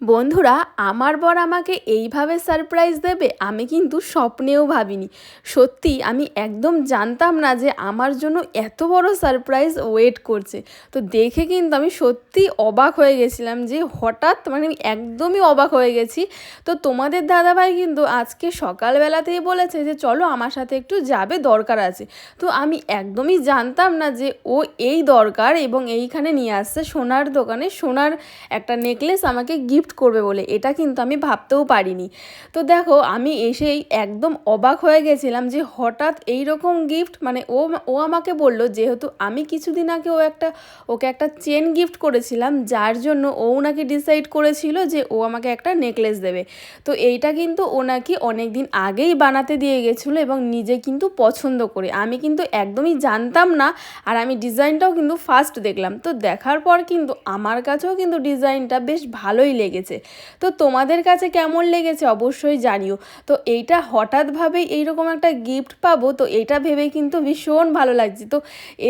বন্ধুরা, আমার বর আমাকে এইভাবে সারপ্রাইজ দেবে, আমি কিন্তু স্বপ্নেও ভাবিনি। সত্যি, আমি একদম জানতাম না যে আমার জন্য এত বড় সারপ্রাইজ ওয়েট করছে। তো দেখে কিন্তু আমি সত্যি অবাক হয়ে গেছিলাম যে হঠাৎ মানে আমি একদমই অবাক হয়ে গেছি। তো তোমাদের দাদাভাই কিন্তু আজকে সকালবেলাতেই বলেছে যে, চলো আমার সাথে একটু যাবে, দরকার আছে। তো আমি একদমই জানতাম না যে ও এই দরকার এবং এইখানে নিয়ে আসছে সোনার দোকানে। সোনার একটা নেকলেস আমাকে গিফট করবে বলে, এটা কিন্তু আমি ভাবতেও পারিনি। তো দেখো, আমি এসেই একদম অবাক হয়ে গেছিলাম যে হঠাৎ এই রকম গিফট মানে ও ও আমাকে বলল যেহেতু আমি কিছুদিন আগে ও একটা, ওকে একটা চেন গিফট করেছিলাম, যার জন্য ও নাকি ডিসাইড করেছিল যে ও আমাকে একটা নেকলেস দেবে। তো এইটা কিন্তু ও নাকি অনেক দিন আগেই বানাতে দিয়ে গেছিল এবং নিজে কিন্তু পছন্দ করে। আমি কিন্তু একদমই জানতাম না আর আমি ডিজাইনটাও কিন্তু ফার্স্ট দেখলাম। তো দেখার পর কিন্তু আমার কাছেও কিন্তু ডিজাইনটা বেশ ভালোই লেগেছে। তো তোমাদের কাছে কেমন লেগেছে অবশ্যই জানিও। তো এইটা হঠাৎভাবেই এইরকম একটা গিফট পাবো, তো এটা ভেবেই কিন্তু ভীষণ ভালো লাগছে। তো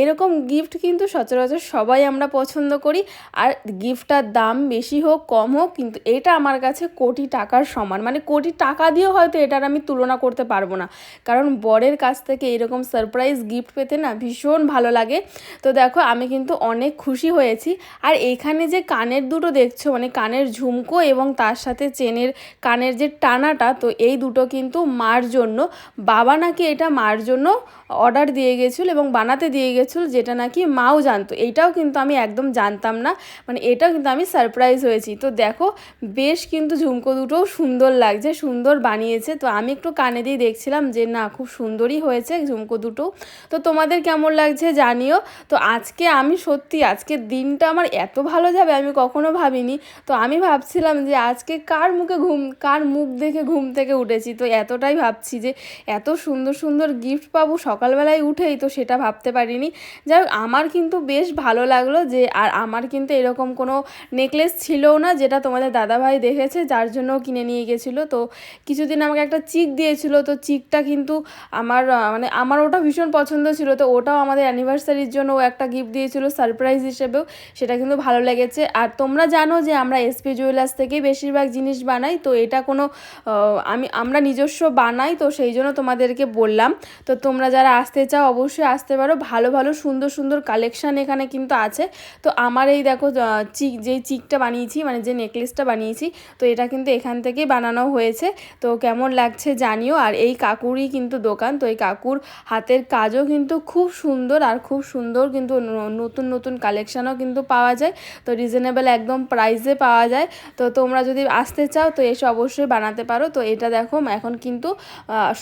এরকম গিফট কিন্তু সচরাচর সবাই আমরা পছন্দ করি। আর গিফটটার দাম বেশি হোক, কম হোক, কিন্তু এটা আমার কাছে কোটি টাকার সমান। মানে কোটি টাকা দিয়েও হয়তো এটার আমি তুলনা করতে পারব না। কারণ বরের কাছ থেকে এরকম সারপ্রাইজ গিফট পেতে না ভীষণ ভালো লাগে। তো দেখো, আমি কিন্তু অনেক খুশি হয়েছি। আর এখানে যে কানের দুটো দেখছ মানে কানের ঝুমকো এবং তার সাথে চেনের কানের যে টানাটা, তো এই দুটো কিন্তু মার জন্য। বাবা নাকি এটা মার জন্য অর্ডার দিয়ে গেছিল এবং বানাতে দিয়ে গেছিল, যেটা নাকি মাও জানতো। এইটাও কিন্তু আমি একদম জানতাম না। মানে এটাও কিন্তু আমি সারপ্রাইজ হয়েছি। তো দেখো, বেশ কিন্তু ঝুমকো দুটোও সুন্দর লাগছে, সুন্দর বানিয়েছে। তো আমি একটু কানে দিয়ে দেখছিলাম যে, না, খুব সুন্দরই হয়েছে ঝুমকো দুটো। তো তোমাদের কেমন লাগছে জানিও। তো আজকে আমি সত্যি আজকে দিনটা আমার এত ভালো যাবে আমি কখনো ভাবিনি। তো আমি ভাবছিলাম যে আজকে কার মুখে ঘুম, কার মুখ দেখে ঘুম থেকে উঠেছি? তো এতটাই ভাবছি যে এত সুন্দর সুন্দর গিফট পাবো সকালবেলায় উঠেই, তো সেটা ভাবতে পারিনি। যাই হোক, আমার কিন্তু বেশ ভালো লাগল যে, আর আমার কিন্তু এরকম কোনো নেকলেস ছিলও না যেটা তোমাদের দাদাভাই দেখেছে, যার জন্য কিনে নিয়ে গেছিল। তো কিছুদিন আমাকে একটা চিক দিয়েছিল, তো চিকটা কিন্তু আমার মানে আমার ওটা ভীষণ পছন্দ ছিল। তো ওটাও আমাদের অ্যানিভার্সারির জন্য ও একটা গিফট দিয়েছিল সারপ্রাইজ হিসেবেও। সেটা কিন্তু ভালো লেগেছে। আর তোমরা জানো যে আমরা এসপি জুয়েলার্স থেকেই বেশিরভাগ জিনিস বানাই। তো এটা কোনো আমি, আমরা নিজস্ব বানাই, তো সেই জন্য তোমাদেরকে বললাম। তো তোমরা যারা আসতে চাও, অবশ্যই আসতে পারো। ভালো ভালো, সুন্দর সুন্দর কালেকশান এখানে কিন্তু আছে। তো আমার এই দেখো চিক, যেই চিকটা বানিয়েছি মানে যে নেকলেসটা বানিয়েছি, তো এটা কিন্তু এখান থেকেই বানানো হয়েছে। তো কেমন লাগছে জানিও। আর এই কাকুরই কিন্তু দোকান, তো এই কাকুর হাতের কাজও কিন্তু খুব সুন্দর। আর খুব সুন্দর কিন্তু নতুন নতুন কালেকশানও কিন্তু পাওয়া যায়। তো রিজনেবল একদম প্রাইসে পাওয়া যায়। তো তোমরা যদি আসতে চাও, তো এসে অবশ্যই বানাতে পারো। তো এটা দেখো, এখন কিন্তু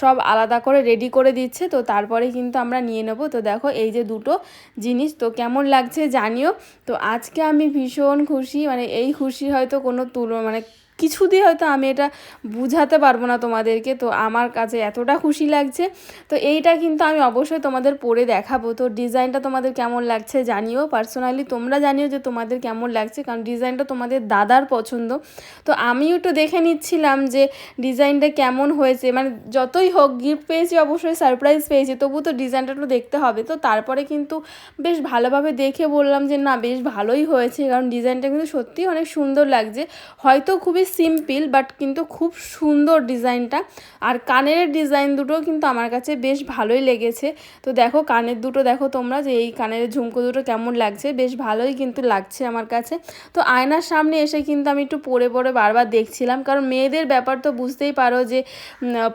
সব আলাদা করে রেডি করে দিচ্ছে। তো তারপরে কিন্তু আমরা নিয়ে নেব। তো দেখো, এই যে দুটো জিনিস। তো কেমন লাগছে জানিও। তো আজকে আমি ভীষণ খুশি। মানে এই খুশি হয়তো কোনো তুলো মানে কিছু দিয়ে হয়তো আমি এটা বুঝাতে পারব না তোমাদেরকে, তো আমার কাছে এতটা খুশি লাগছে। তো এইটা কিন্তু আমি অবশ্যই তোমাদের পরে দেখাবো। তো ডিজাইনটা তোমাদের কেমন লাগছে জানিও। পার্সোনালি তোমরা জানিও যে তোমাদের কেমন লাগছে, কারণ ডিজাইনটা তোমাদের দাদার পছন্দ। তো আমিও একটু দেখে নিচ্ছিলাম যে ডিজাইনটা কেমন হয়েছে। মানে যতই হোক গিফট পেয়েছি, অবশ্যই সারপ্রাইজ পেয়েছি, তবু তো ডিজাইনটা একটু দেখতে হবে। তো তারপরে কিন্তু বেশ ভালোভাবে দেখে বললাম যে, না, বেশ ভালোই হয়েছে। কারণ ডিজাইনটা কিন্তু সত্যিই অনেক সুন্দর লাগছে। হয়তো খুবই সিম্পল বাট কিন্তু খুব সুন্দর ডিজাইনটা। আর কানের ডিজাইন দুটো কিন্তু আমার কাছে বেশ ভালোই লেগেছে। তো দেখো, কানের দুটো দেখো তোমরা, যে এই কানের ঝুমকো দুটো কেমন লাগছে? বেশ ভালোই কিন্তু লাগছে আমার কাছে। তো আয়নার সামনে এসে কিন্তু আমি একটু পরে পরে বারবার দেখছিলাম, কারণ মেয়েদের ব্যাপার তো বুঝতেই পারো যে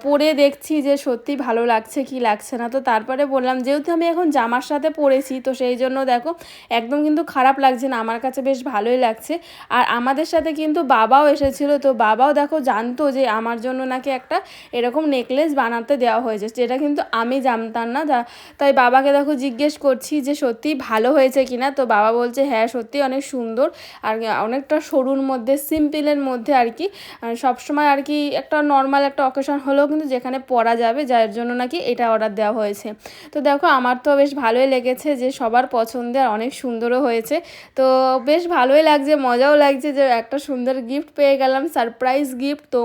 পরে দেখছি যে সত্যি ভালো লাগছে কি লাগছে না। তো তারপরে বললাম, যেহেতু আমি এখন জামার সাথে পরেছি, তো সেই জন্য দেখো, একদম কিন্তু খারাপ লাগছে না। আমার কাছে বেশ ভালোই লাগছে। আর আমাদের সাথে কিন্তু বাবাও এসেছিল ছিল তো বাবাও দেখো জানতো যে আমার জন্য নাকি একটা এরকম নেকলেস বানাতে দেওয়া হয়েছে, যেটা কিন্তু আমি জানতাম না তাই বাবাকে দেখো জিজ্ঞেস করছি যে সত্যি ভালো হয়েছে কিনা, তো বাবা বলছে হ্যাঁ সত্যি অনেক সুন্দর, আর অনেকটা সরুর মধ্যে সিম্পলের মধ্যে আর কি সবসময় আর কি একটা নর্মাল একটা অকেশন হলেও কিন্তু যেখানে পরা যাবে, যার জন্য নাকি এটা অর্ডার দেওয়া হয়েছে। তো দেখো আমার তো বেশ ভালোই লেগেছে যে সবার পছন্দের অনেক সুন্দরও হয়েছে, তো বেশ ভালোই লাগছে, মজাও লাগছে যে একটা সুন্দর গিফট পেয়ে গেলাম। গেলাম সারপ্রাইজ গিফট তো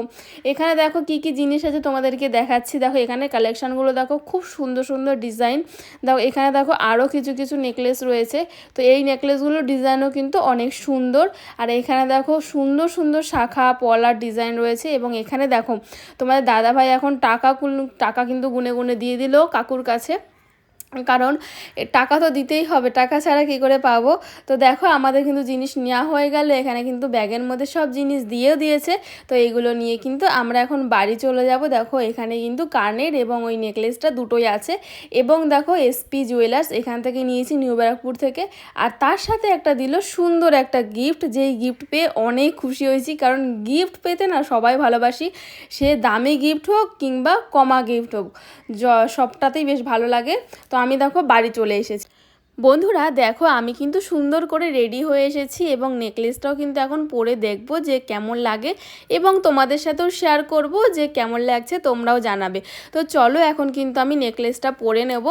এখানে দেখো কি কি জিনিস আছে তোমাদেরকে দেখাচ্ছি। দেখো এখানে কালেকশানগুলো দেখো, খুব সুন্দর সুন্দর ডিজাইন দেখো এখানে দেখো আরও কিছু কিছু নেকলেস রয়েছে। তো এই নেকলেসগুলোর ডিজাইনও কিন্তু অনেক সুন্দর। আর এখানে দেখো সুন্দর সুন্দর শাখা, পলার ডিজাইন রয়েছে এবং এখানে দেখো তোমাদের দাদাভাই এখন টাকা টাকা কিন্তু গুনে গুনে দিয়ে দিল কাকুর কাছে। কারণ টাকা তো দিতেই হবে, টাকা ছাড়া কী করে পাবো? তো দেখো আমাদের কিন্তু জিনিস নেওয়া হয়ে গেল, এখানে কিন্তু ব্যাগের মধ্যে সব জিনিস দিয়েও দিয়েছে, তো এইগুলো নিয়ে কিন্তু আমরা এখন বাড়ি চলে যাব। দেখো এখানে কিন্তু কানের এবং ওই নেকলেসটা দুটোই আছে এবং দেখো এসপি জুয়েলার্স এখান থেকে নিয়েছি নিউ ব্যারাকপুর থেকে, আর তার সাথে একটা দিল সুন্দর একটা গিফট যেই গিফট পেয়ে অনেক খুশি হয়েছি, কারণ গিফট পেতে না সবাই ভালোবাসি, সে দামি গিফট হোক কিংবা কমা গিফট হোক সবটাতেই বেশ ভালো লাগে। তো আমি দেখো বাড়ি চলে এসেছি। বন্ধুরা, দেখো, আমি কিন্তু সুন্দর করে রেডি হয়ে এসেছি এবং নেকলেসটাও কিন্তু এখন পরে দেখব যে কেমন লাগে এবং তোমাদের সাথেও শেয়ার করব যে কেমন লাগছে, তোমরাও জানাবে। তো চলো, এখন কিন্তু আমি নেকলেসটা পরে নেব।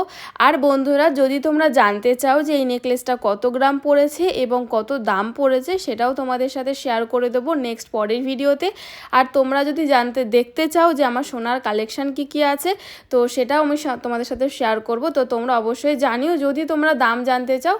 আর বন্ধুরা, যদি তোমরা জানতে চাও যে এই নেকলেসটা কত গ্রাম পড়েছে এবং কত দাম পড়েছে, সেটাও তোমাদের সাথে শেয়ার করে দেবো নেক্সট পরের ভিডিওতে। আর তোমরা যদি জানতে, দেখতে চাও যে আমার সোনার কালেকশান কি কি আছে, তো সেটাও আমি তোমাদের সাথে শেয়ার করব। তো তোমরা অবশ্যই জানিও, যদি তোমরা দাম জানতে চাও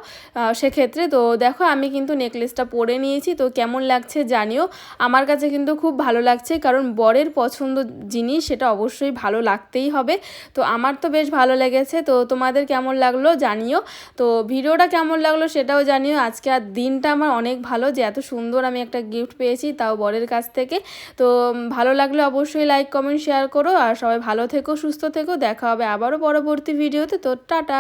সেক্ষেত্রে তো দেখো আমি কিন্তু নেকলেসটা পরে নিয়েছি, তো কেমন লাগছে জানিও। আমার কাছে কিন্তু খুব ভালো লাগছে, কারণ বরের পছন্দ জিনিস সেটা অবশ্যই ভালো লাগতেই হবে। তো আমার তো বেশ ভালো লেগেছে, তো তোমাদের কেমন লাগল জানিও। তো ভিডিওটা কেমন লাগল সেটাও জানিও। আজকে আর দিনটা আমার অনেক ভালো যে এত সুন্দর আমি একটা গিফট পেয়েছি তাও বরের কাছ থেকে। তো ভালো লাগলে অবশ্যই লাইক কমেন্ট শেয়ার করো। আর সবাই ভালো থেকো, সুস্থ থেকো। দেখা হবে আবারও পরবর্তী ভিডিওতে তো টাটা।